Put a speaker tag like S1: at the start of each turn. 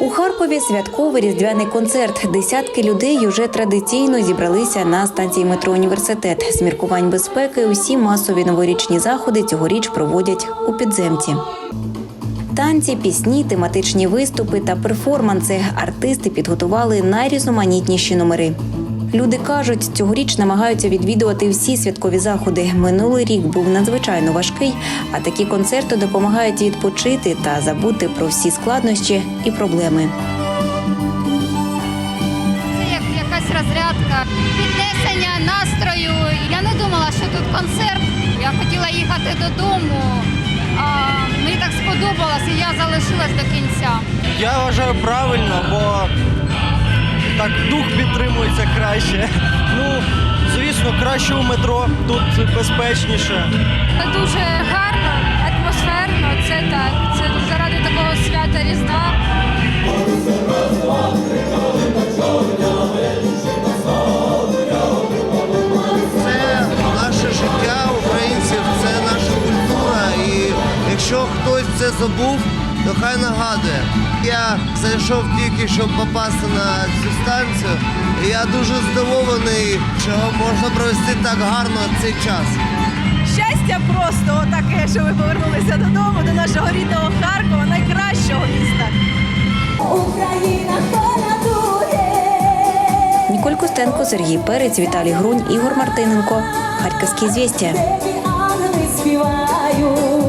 S1: У Харкові святковий різдвяний концерт. Десятки людей уже традиційно зібралися на станції метро університет. З міркувань безпеки усі масові новорічні заходи цьогоріч проводять у підземці. Танці, пісні, тематичні виступи та перформанси. Артисти підготували найрізноманітніші номери. Люди кажуть, цьогоріч намагаються відвідувати всі святкові заходи. Минулий рік був надзвичайно важкий, а такі концерти допомагають відпочити та забути про всі складнощі і проблеми.
S2: Це як якась розрядка, піднесення настрою. Я не думала, що тут концерт. Я хотіла їхати додому. А мені так сподобалось, і я залишилась до кінця.
S3: Я вважаю правильно, бо так дух підтримується краще. Ну, звісно, краще у метро, тут безпечніше.
S4: Це дуже гарно, атмосферно. Це так. Це заради такого свята Різдва.
S5: Це наше життя українців, це наша культура. І якщо хтось це забув, то хай нагадує. Я зайшов тільки, щоб попасти на цю станцію. І я дуже здивований, що можна провести так гарно цей час.
S6: щастя просто таке, що ви повернулися додому, до нашого рідного Харкова, найкращого міста.
S7: Україна понадує.
S1: Ніколь Костенко, Сергій Перець, Віталій Грунь, Ігор Мартиненко. Харківські звістя.
S7: Співають.